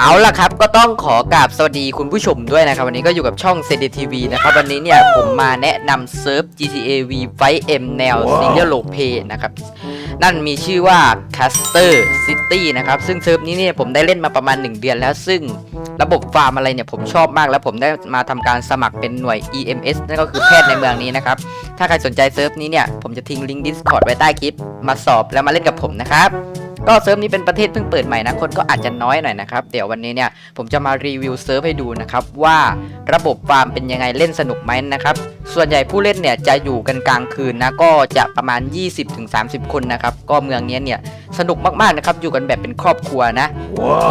เอาล่ะครับก็ต้องขอกราบสวัสดีคุณผู้ชมด้วยนะครับ วันนี้ก็อยู่กับช่องเซนดทีวีนะครับ วันนี้เนี่ยผมมาแนะนำเซิร์ฟ GTA V Fight M แนว Single Role Play นะครับ นั่นมีชื่อว่า Caster City นะครับ ซึ่งเซิร์ฟนี้เนี่ยผมได้เล่นมาประมาณ 1 เดือนแล้ว ซึ่งระบบฟาร์มอะไรเนี่ยผมชอบมากแล้วผมได้มาทำการสมัครเป็นหน่วย EMS นั่นก็คือแพทย์ในเมืองนี้นะครับ ถ้าใครสนใจเซิร์ฟนี้เนี่ยผมจะทิ้งลิงก์ Discord ไว้ใต้คลิป มาสอบแล้วมาเล่นกับผมนะครับ ก็เซิร์ฟนี้เป็นประเทศเพิ่งเปิดใหม่นะคนก็อาจจะน้อยหน่อยนะครับเดี๋ยววันนี้เนี่ยผมจะมารีวิวเซิร์ฟให้ดูนะครับว่าระบบฟาร์มเป็นยังไงเล่นสนุกไหมนะครับส่วนใหญ่ผู้เล่นเนี่ยจะอยู่กันกลางคืนนะก็จะประมาณ 20-30 คนนะครับก็เมืองนี้เนี่ยสนุกมากๆนะครับอยู่กันแบบเป็นครอบครัวนะ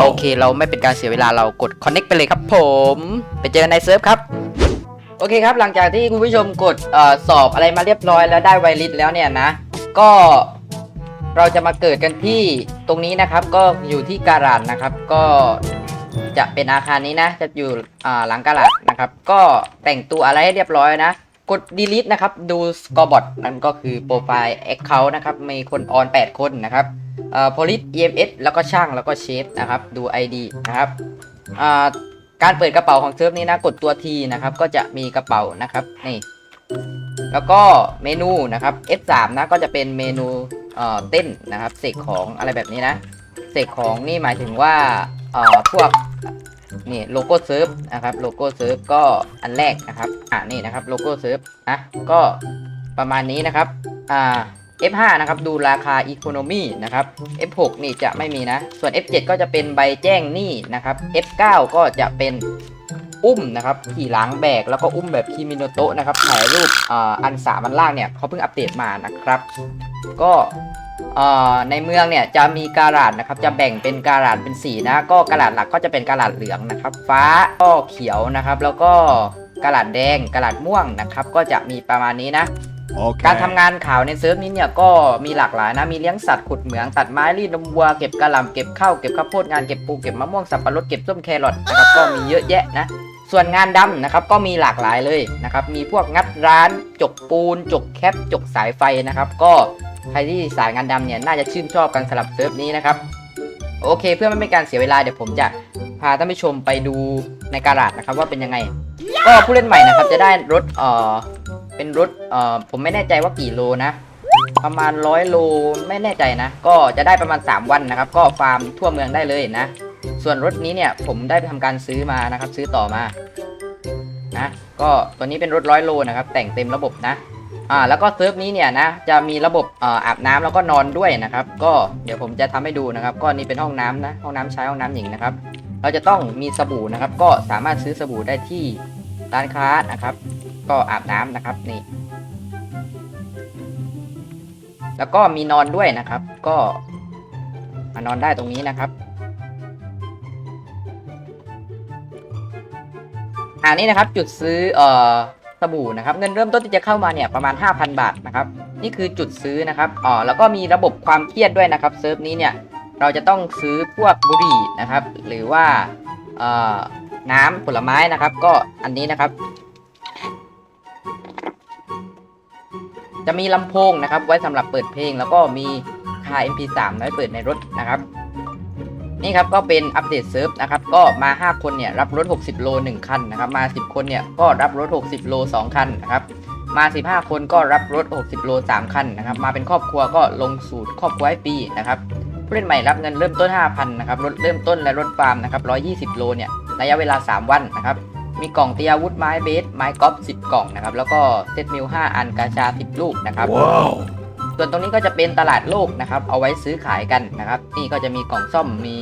โอเค เราไม่เป็นการเสียเวลาเรากด connect ไปเลยครับผม ไปเจอกันในเซิร์ฟครับโอเคครับหลังจากที่คุณผู้ชมกดเออสอบอะไรมาเรียบร้อยแล้วได้ไวลิสแล้วเนี่ยนะ ก็ เราจะมาเกิดกันที่ตรงนี้นะครับ ก็อยู่ที่การาดนะครับ ก็จะเป็นอาคารนี้นะ จะอยู่หลังการาดนะครับ ก็แต่งตัวอะไรให้เรียบร้อยนะ กด delete นะครับ ดูสกอร์บอร์ดนั่นก็คือโปรไฟล์ account นะครับ มีคนออน 8 คนนะครับเอ่อ police EMS แล้วก็ช่างแล้วก็เชฟนะครับ ดู ID นะครับอ่าการเปิดกระเป๋าของเซิร์ฟนี้นะกดตัว T นะครับ ก็จะมีกระเป๋านะครับนี่แล้วก็เมนูนะครับ F3 นะก็จะเป็นเมนู เออเต้นนะครับเสกของอะไรแบบนี้นะเสกของนี่หมายถึงว่าเอ่อพวกนี่โลโก้เซิร์ฟนะครับโลโก้เซิร์ฟก็อันแรกนะครับอ่านี่นะครับโลโก้เซิร์ฟนะก็ประมาณนี้นะครับอ่า F5 นะครับดูราคา Economy นะครับ F6 นี่จะไม่มีนะ ส่วน F7 ก็จะเป็นใบแจ้งหนี้นะครับ F9 ก็จะเป็นอุ้มนะครับขี่หลังแบกแล้วก็อุ้มแบบคิมิโนโตะนะครับถ่ายรูปอ่าอันสามอันล่างเนี่ยเขาเพิ่งอัปเดตมานะครับ ก็เอ่อในเมืองเนี่ยจะมีการาดนะครับจะแบ่งเป็นการาดเป็นสีนะก็การาดหลักก็จะเป็นการาดเหลืองนะครับ ฟ้าก็เขียวนะครับ แล้วก็การาดแดงการาดม่วงนะครับ ก็จะมีประมาณนี้นะ Okay. การทำงานข่าวในเซิร์ฟนี้เนี่ยก็มีหลากหลายนะ มีเลี้ยงสัตว์ขุดเหมืองตัดไม้รีดนมวัวเก็บกระหล่ำเก็บข้าวเก็บข้าวโพดงานเก็บปูเก็บมะม่วงสับปะรดเก็บส้มแครอทนะครับก็มีเยอะแยะนะ ส่วนงานดำนะครับก็มีหลากหลายเลยนะครับ มีพวกงัดร้าน จกปูน จกแคปจกสายไฟนะครับ ก็ใครที่สายงานดำเนี่ยน่าจะชื่นชอบกันสำหรับเซิร์ฟนี้นะครับโอเค เพื่อไม่เป็นการเสียเวลาเดี๋ยวผมจะพาท่านผู้ชมไปดูในการาดนะครับว่าเป็นยังไง ก็ผู้เล่นใหม่นะครับจะได้รถเอ่อเป็นรถเอ่อผมไม่แน่ใจว่ากี่โลนะ ประมาณร้อยโลไม่แน่ใจนะ ก็จะได้ประมาณ 3 วันนะครับ ก็ฟาร์มทั่วเมืองได้เลยนะ ส่วนรถนี้เนี่ยผมได้ไปทำการซื้อมานะครับ ซื้อต่อมานะก็ตัวนี้เป็นรถร้อยโลนะครับ แต่งเต็มระบบนะอ่าแล้วก็เซิร์ฟนี้เนี่ยนะจะมีระบบออาบน้ำแล้วก็นอนด้วยนะครับ ก็เดี๋ยวผมจะทำให้ดูนะครับ ก็นี่เป็นห้องน้ำนะห้องน้ำชายห้องน้ำหญิงนะครับ เราจะต้องมีสบู่นะครับ ก็สามารถซื้อสบู่ได้ที่ร้านค้านะครับ ก็อาบน้ำนะครับนี่ แล้วก็มีนอนด้วยนะครับ ก็มานอนได้ตรงนี้นะครับ อันนี้นะครับจุดซื้อเอ่อสบู่นะครับเงินเริ่มต้นที่จะเข้ามาเนี่ยประมาณ 5,000 บาทนะครับนี่คือจุดซื้อนะครับอ๋อแล้วก็มีระบบความเครียดด้วยนะครับเซิร์ฟนี้เนี่ยเราจะต้องซื้อพวกบุหรี่นะครับ หรือว่าเอ่อน้ำผลไม้นะครับ ก็อันนี้นะครับ จะมีลำโพงนะครับ ไว้สำหรับเปิดเพลง แล้วก็มีคา MP3 ไว้เปิดในรถนะครับ นี่ครับก็เป็นอัปเดตเซิร์ฟนะครับก็มา 5 คนเนี่ยรับรถ 60 โล 1 คันนะครับมา 10 คนเนี่ยก็รับรถ 60 โล 2 คันนะครับมา 15 คนก็รับรถ 60 โล 3 คันนะครับมาเป็นครอบครัวก็ลงสูตรครอบครัวให้ปีนะครับผู้เล่นใหม่รับเงินเริ่มต้น 5,000นะครับรถเริ่มต้นและรถฟาร์มนะครับ120 โลเนี่ยระยะเวลา 3 วันนะครับมีกล่องเตียวุธไม้เบสไม้กอล์ฟ10 กล่องนะครับแล้วก็เซตมิล5อันกาชา 10 ลูกนะครับ Wow. ส่วนตรงนี้ก็จะเป็นตลาดโลกนะครับ เอาไว้ซื้อขายกันนะครับ นี่ก็จะมีกล่องซ่อมมี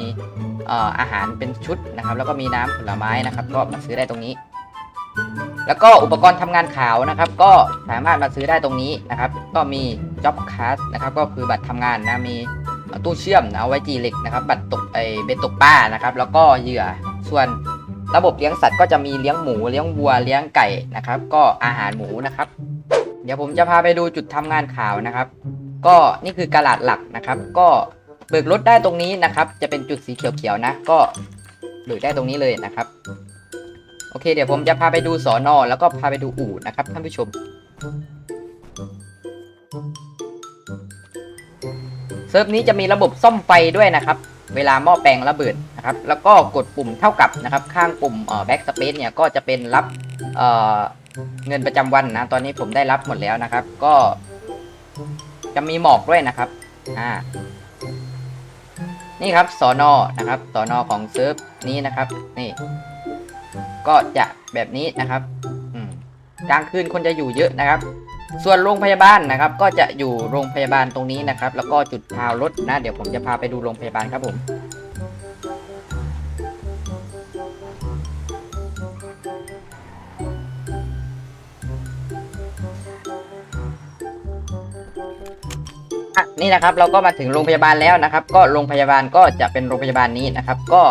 อาหารเป็นชุดนะครับ แล้วก็มีน้ำผลไม้นะครับ ก็มาซื้อได้ตรงนี้ แล้วก็อุปกรณ์ทำงานขาวนะครับ ก็สามารถมาซื้อได้ตรงนี้นะครับ ก็มี job card นะครับ ก็คือบัตรทำงานนะมีตู้เชื่อมนะเอาไว้จีเหล็กนะครับ บัตรตกไอเบ็ดตกปลานะครับ แล้วก็เหยื่อส่วนระบบเลี้ยงสัตว์ก็จะมีเลี้ยงหมูเลี้ยงวัวเลี้ยงไก่นะครับ ก็อาหารหมูนะครับ เดี๋ยวผมจะพาไปดูจุดทำงานข่าวนะครับ ก็นี่คือกระดาษหลักนะครับ ก็เบิกรถได้ตรงนี้นะครับ จะเป็นจุดสีเขียวๆนะ ก็เบิกได้ตรงนี้เลยนะครับ โอเค เดี๋ยวผมจะพาไปดูสอนอแล้วก็พาไปดูอู่นะครับท่านผู้ชม เซิร์ฟนี้จะมีระบบซ่อมไฟด้วยนะครับ เวลาหม้อแปลงระเบิดนะครับนะครับแล้วก็กดปุ่มเท่ากับนะครับ ข้างปุ่มเอ่อ backspace เนี่ยก็จะเป็นรับ เเงินประจำวันนะ ตอนนี้ผมได้รับหมดแล้วนะครับ ก็จะมีหมอกด้วยนะครับ อ่า นี่ครับสอนอนะครับสอนอของเซิร์ฟนี้นะครับ นี่ ก็จะแบบนี้นะครับกลางคืนคนจะอยู่เยอะนะครับ ส่วนโรงพยาบาลนะครับ ก็จะอยู่โรงพยาบาลตรงนี้นะครับ แล้วก็จุดพาวรถนะ เดี๋ยวผมจะพาไปดูโรงพยาบาลครับผม อะนี่นะครับเราก็มาถึงโรงพยาบาลแล้วนะครับ ก็โรงพยาบาลก็จะเป็นโรงพยาบาลนี้นะครับ ก็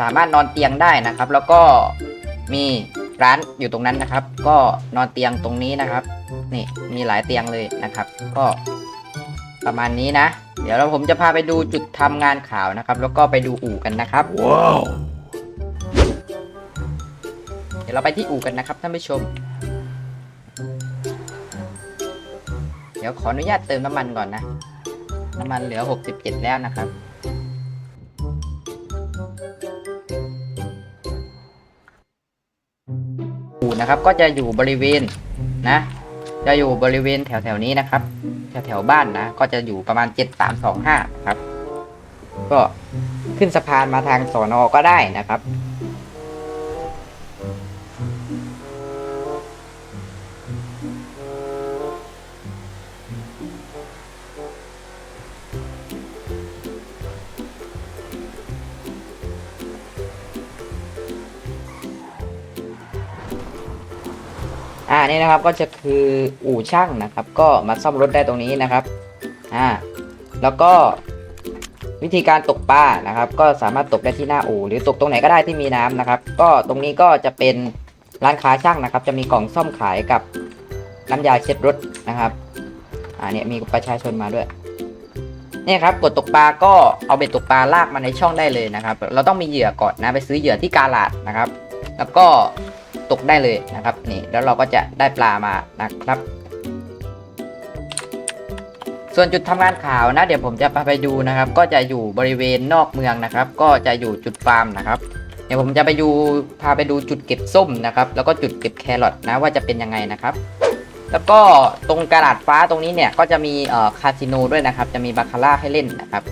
สามารถนอนเตียงได้นะครับ แล้วก็มีร้านอยู่ตรงนั้นนะครับ ก็นอนเตียงตรงนี้นะครับ นี่มีหลายเตียงเลยนะครับ ก็ประมาณนี้นะ เดี๋ยวเราผมจะพาไปดูจุดทำงานข่าวนะครับ แล้วก็ไปดูอู่กันนะครับว้าวเดี๋ยวเราไปที่อู่กันนะครับท่านผู้ชม เดี๋ยวขออนุญาตเติมน้ำมันก่อนนะ น้ำมันเหลือ 67 แล้วนะครับ อู่นะครับก็จะอยู่บริเวณนะ จะอยู่บริเวณแถวแถวๆนี้นะครับ แถวแถวๆบ้านนะ ก็จะอยู่ประมาณ 7325 ครับ ก็ขึ้นสะพานมาทางสอนอก็ได้นะครับ นี่นะครับก็จะคืออู่ช่างนะครับ ก็มาซ่อมรถได้ตรงนี้นะครับอ่าแล้วก็วิธีการตกปลานะครับ ก็สามารถตกได้ที่หน้าอู่หรือตกตรงไหนก็ได้ที่มีน้ำนะครับ ก็ตรงนี้ก็จะเป็นร้านค้าช่างนะครับ จะมีกล่องซ่อมขายกับน้ำยาเช็ดรถนะครับอ่าเนี่ยมีประชาชนมาด้วยเนี่ยครับกดตกปลาก็เอาเบ็ดตกปลาลากมาในช่องได้เลยนะครับ เราต้องมีเหยื่อก่อนนะไปซื้อเหยื่อที่กาลาดนะครับ แล้วก็ ตกได้เลยนะครับนี่แล้วเราก็จะได้ปลามานะครับ ส่วนจุดทำงานข่าวนะ เดี๋ยวผมจะพาไปดูนะครับ ก็จะอยู่บริเวณนอกเมืองนะครับ ก็จะอยู่จุดฟาร์มนะครับ เดี๋ยวผมจะไปดูพาไปดูจุดเก็บส้มนะครับ แล้วก็จุดเก็บแครอทนะว่าจะเป็นยังไงนะครับแล้วก็ตรงกระดาษฟ้าตรงนี้เนี่ยก็จะมีเอ่อคาสิโนด้วยนะครับ จะมีบาคาร่าให้เล่นนะครับ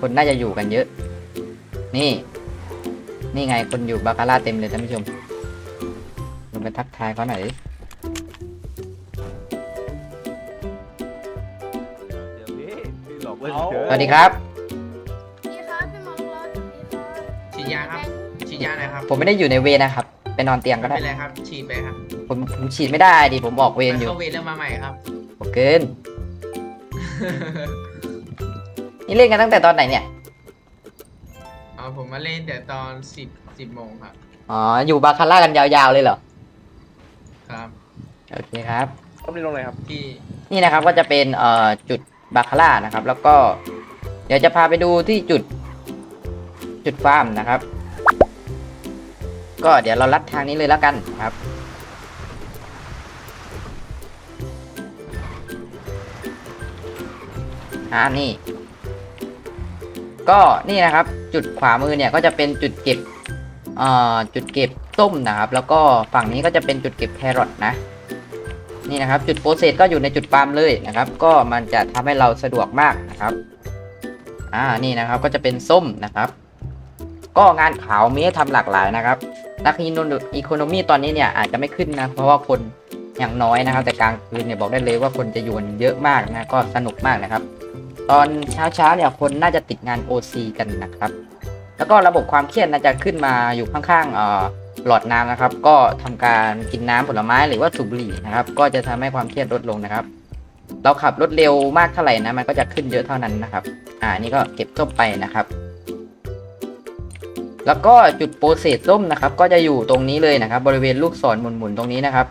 คนน่าจะอยู่กันเยอะ นี่ นี่ไงคนอยู่บาคาร่าเต็มเลยท่านผู้ชม ลงไปทักทายเขาหน่อยดิเดี๋ยวนี้พี่หลอกเล่นเฉยสวัสดีครับดีครับพี่หมอรอสวัสดีครับฉีดยาครับ ฉีดยาหน่อยครับผมไม่ได้อยู่ในเวรนะครับ ไปนอนเตียงก็ไม่ได้ เป็นไรครับ ฉีดไปครับผมผมฉีดไม่ได้ดิ ผมออกเวรมันอยู่ เข้าเวรแล้วมาใหม่ครับโอเกิน นี่เล่นกันตั้งแต่ตอนไหนเนี่ยเอาผมมาเล่นแต่ตอนสิบสิบโมงครับ อ๋อ อยู่บาคาร่ากันยาวๆเลยเหรอ ครับ โอเคครับ ต้องมีลงไหนครับ ที่นี่นะครับก็จะเป็นเอ่อจุดบาคาร่านะครับ แล้วก็เดี๋ยวจะพาไปดูที่จุดจุดฟาร์มนะครับ ก็เดี๋ยวเราลัดทางนี้เลยแล้วกันครับ อ่านี่ ก็นี่นะครับ จุดขวามือเนี่ยก็จะเป็นจุดเก็บเอ่อจุดเก็บ ส้มนะครับ แล้วก็ฝั่งนี้ก็จะเป็นจุดเก็บแครอทนะนี่นะครับ จุดโปรเซสก็อยู่ในจุดฟาร์มเลยนะครับ ก็มันจะทำให้เราสะดวกมากนะครับอ่านี่นะครับก็จะเป็นส้มนะครับ ก็งานขาวมีให้ทำหลากหลายนะครับ นักอีโคโนมีตอนนี้เนี่ยอาจจะไม่ขึ้นนะ เพราะว่าคนอย่างน้อยนะครับ แต่กลางคืนเนี่ยบอกได้เลยว่าคนจะอยู่กันเยอะมากนะก็สนุกมากนะครับ ตอนเช้าเช้าๆเนี่ยคนน่าจะติดงาน OC กันนะครับ แล้วก็ระบบความเครียดน่าจะขึ้นมาอยู่ข้างๆเอ่อ หลอดน้ำนะครับ ก็ทำการกินน้ำผลไม้หรือว่าสูบบุหรี่นะครับ ก็จะทำให้ความเครียดลดลงนะครับ เราขับรถเร็วมากเท่าไหร่นะมันก็จะขึ้นเยอะเท่านั้นนะครับ อ่านี่ก็เก็บส้มไปนะครับ แล้วก็จุดโปรเซสส้มนะครับ ก็จะอยู่ตรงนี้เลยนะครับ บริเวณลูกศรหมุนๆตรงนี้นะครับ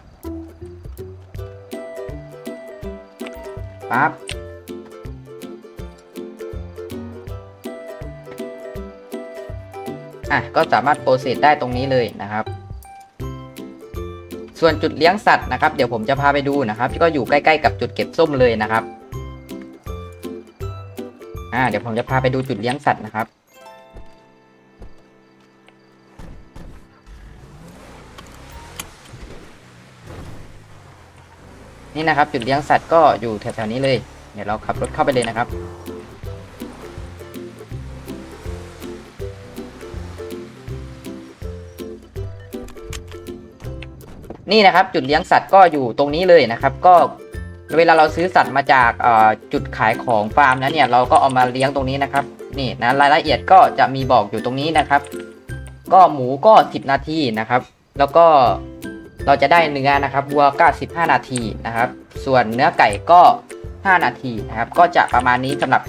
ปั๊บ อะก็สามารถโปรเซสได้ตรงนี้เลยนะครับ ส่วนจุดเลี้ยงสัตว์นะครับ เดี๋ยวผมจะพาไปดูนะครับก็อยู่ใกล้ๆกับจุดเก็บส้มเลยนะครับอ่าเดี๋ยวผมจะพาไปดูจุดเลี้ยงสัตว์นะครับนี่นะครับจุดเลี้ยงสัตว์ก็อยู่แถวๆนี้เลย เดี๋ยวเราขับรถเข้าไปเลยนะครับ นี่นะครับจุดเลี้ยงสัตว์ก็อยู่ตรงนี้เลยนะครับ ก็เวลาเราซื้อสัตว์มาจากจุดขายของฟาร์มนะเนี่ยเราก็เอามาเลี้ยงตรงนี้นะครับนี่นะรายละเอียดก็จะมีบอกอยู่ตรงนี้นะครับ ก็หมูก็ 10 นาทีนะครับ แล้วก็เราจะได้เนื้อนะครับวัวก็15 นาทีนะครับ ส่วนเนื้อไก่ก็ 5 นาทีนะครับ ก็จะประมาณนี้สำหรับ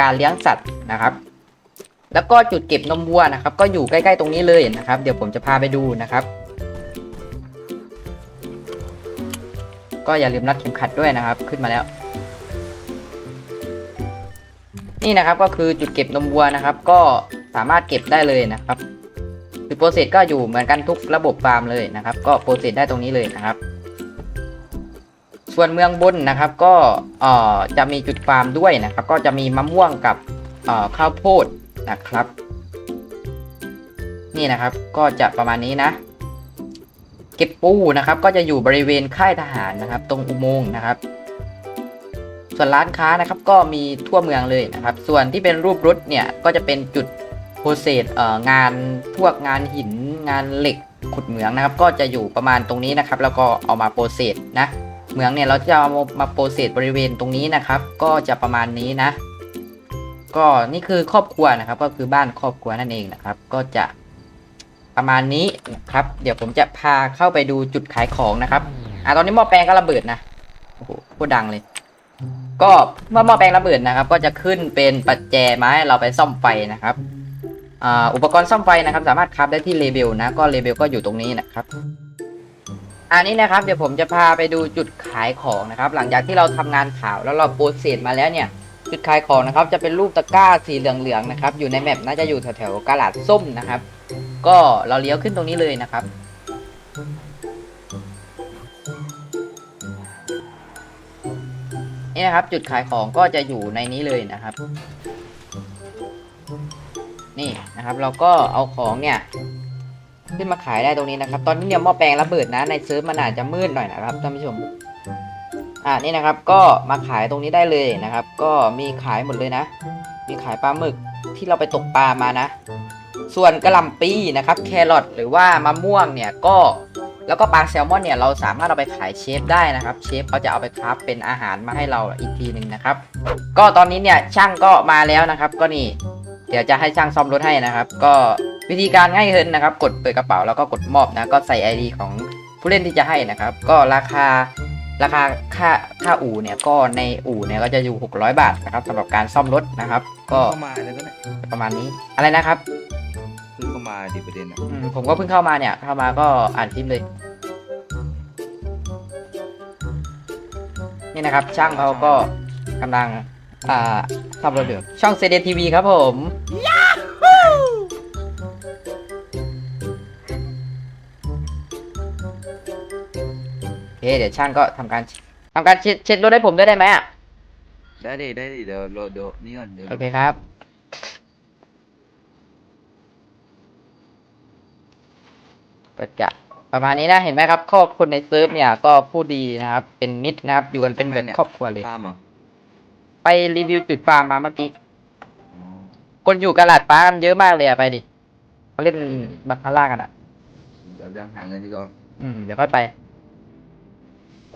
การเลี้ยงสัตว์นะครับ แล้วก็จุดเก็บนมวัวนะครับ ก็อยู่ใกล้ ๆ ตรงนี้เลยนะครับ เดี๋ยวผมจะพาไปดูนะครับ ก็อย่าลืมรัดเข็มขัดด้วยนะครับ ขึ้นมาแล้ว นี่นะครับก็คือจุดเก็บนมวัวนะครับ ก็สามารถเก็บได้เลยนะครับจุดโปรเซสก็อยู่เหมือนกันทุกระบบฟาร์มเลยนะครับ ก็โปรเซสได้ตรงนี้เลยนะครับ ส่วนเมืองบนนะครับก็จะมีจุดฟาร์มด้วยนะครับ ก็จะมีมะม่วงกับข้าวโพดนะครับ นี่นะครับก็จะประมาณนี้นะ ก็บปูนะครับ ก็จะอยู่บริเวณค่ายทหารนะครับ ตรงอุโมงค์นะครับ ส่วนร้านค้านะครับก็มีทั่วเมืองเลยนะครับ ส่วนที่เป็นรูปรถเนี่ยก็จะเป็นจุดโปรเซสเอ่องานพวกงานหินงานเหล็กขุดเหมืองนะครับ ก็จะอยู่ประมาณตรงนี้นะครับ แล้วก็เอามาโปรเซสนะเหมืองเนี่ยเราจะเอามาโปรเซสบริเวณตรงนี้นะครับ ก็จะประมาณนี้นะ ก็นี่คือครอบครัวนะครับ ก็คือบ้านครอบครัวนั่นเองนะครับ ก็จะ ประมาณนี้นะครับ เดี๋ยวผมจะพาเข้าไปดูจุดขายของนะครับ อะตอนนี้หม้อแปลงก็ระเบิดนะโอ้โหโคตรดังเลย ก็เมื่อหม้อแปลงระเบิดนะครับ ก็จะขึ้นเป็นปัจแจมาให้เราไปซ่อมไฟนะครับอ่าอุปกรณ์ซ่อมไฟนะครับ สามารถคราฟได้ที่เลเบลนะ ก็เลเบลก็อยู่ตรงนี้นะครับอันนี้นะครับเดี๋ยวผมจะพาไปดูจุดขายของนะครับ หลังจากที่เราทำงานข่าวแล้วเราโปรเซสมาแล้วเนี่ย จุดขายของนะครับ จะเป็นรูปตะกร้าสีเหลืองๆนะครับ อยู่ในแมปน่าจะอยู่แถวๆกาลาดส้มนะครับ ก็เราเลี้ยวขึ้นตรงนี้เลยนะครับ นี่นะครับจุดขายของก็จะอยู่ในนี้เลยนะครับ นี่นะครับเราก็เอาของเนี่ยขึ้นมาขายได้ตรงนี้นะครับ ตอนนี้เนี่ยหม้อแปลงระเบิดนะในเซิร์ฟมันอาจจะมืดหน่อยนะครับท่านผู้ชม อ่านี่นะครับก็มาขายตรงนี้ได้เลยนะครับ ก็มีขายหมดเลยนะ มีขายปลาหมึกที่เราไปตกปลามานะ ส่วนกระหล่ำปีนะครับ แครอทหรือว่ามะม่วงเนี่ยก็แล้วก็ปลาแซลมอนเนี่ยเราสามารถเอาไปขายเชฟได้นะครับ เชฟเขาจะเอาไปคราฟเป็นอาหารมาให้เราอีกทีหนึ่งนะครับ ก็ตอนนี้เนี่ยช่างก็มาแล้วนะครับ ก็นี่เดี๋ยวจะให้ช่างซ่อมรถให้นะครับ ก็วิธีการง่ายขึ้นนะครับ กดเปิดกระเป๋าแล้วก็กดมอบนะ ก็ใส่ ID ของผู้เล่นที่จะให้นะครับ ก็ราคา ราคาค่าค่าอู่เนี่ยก็ในอู่เนี่ยก็จะอยู่ 600 บาทนะครับสำหรับการซ่อมรถนะครับ ก็เข้ามาแล้วก็เนี่ยประมาณนี้อะไรนะครับเพิ่งเข้ามาดีประเด็นอะอืมผมก็เพิ่งเข้ามาเนี่ย เข้ามาก็อ่านคลิปเลย นี่นะครับ ช่างเขาก็กำลังอ่าทำรถเดือช่องเซเดทีวีครับผมโเคเดี๋ยวช่างก็ทำการทำการเช็ดเช็ดรถให้ผมด้วยได้ไหมอะ ได้ดิได้ดิเดี๋ยวเดี๋ยวนี่ก่อนเดี๋ยวโอเคครับ เปิดกะประมาณนี้นะ เห็นไหมครับ ครอบคนในเซิร์ฟเนี่ย ก็พูดดีนะครับ เป็นมิตรนะครับ อยู่กันเป็นเหมือนครอบครัวเลย ตามเหรอไปรีวิวจุดฟาร์มมาเมื่อกี้คนอยู่กระลาดป้ากันเยอะมากเลยอะไปดิเขาเล่นบัคคาร่ากันอะเดี๋ยวยังหาเงินดีกว่าอืม เดี๋ยวค่อยไป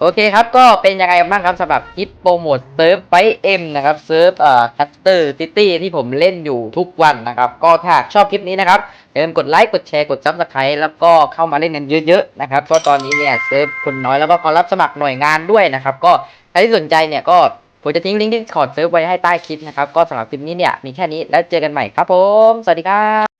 โอเคครับก็เป็นยังไงบ้างครับสำหรับคลิปโปรโมทเซิร์ฟไฟเอ็มนะครับเซิร์ฟเอ่อคัสเตอร์ซิตี้ที่ผมเล่นอยู่ทุกวันนะครับ ก็ถ้าชอบคลิปนี้นะครับอย่าลืมกดไลค์กดแชร์กดซับสไครต์แล้วก็เข้ามาเล่นกันเยอะๆนะครับเพราะตอนนี้เนี่ยเซิร์ฟคนน้อยแล้วก็ขอรับสมัครหน่วยงานด้วยนะครับก็ใครที่สนใจเนี่ยก็ผมจะทิ้งลิงก์ที่ขอดเซิร์ฟไว้ให้ใต้คลิปนะครับก็สำหรับคลิปนี้เนี่ยมีแค่นี้แล้วเจอกันใหม่ครับผมสวัสดีครับ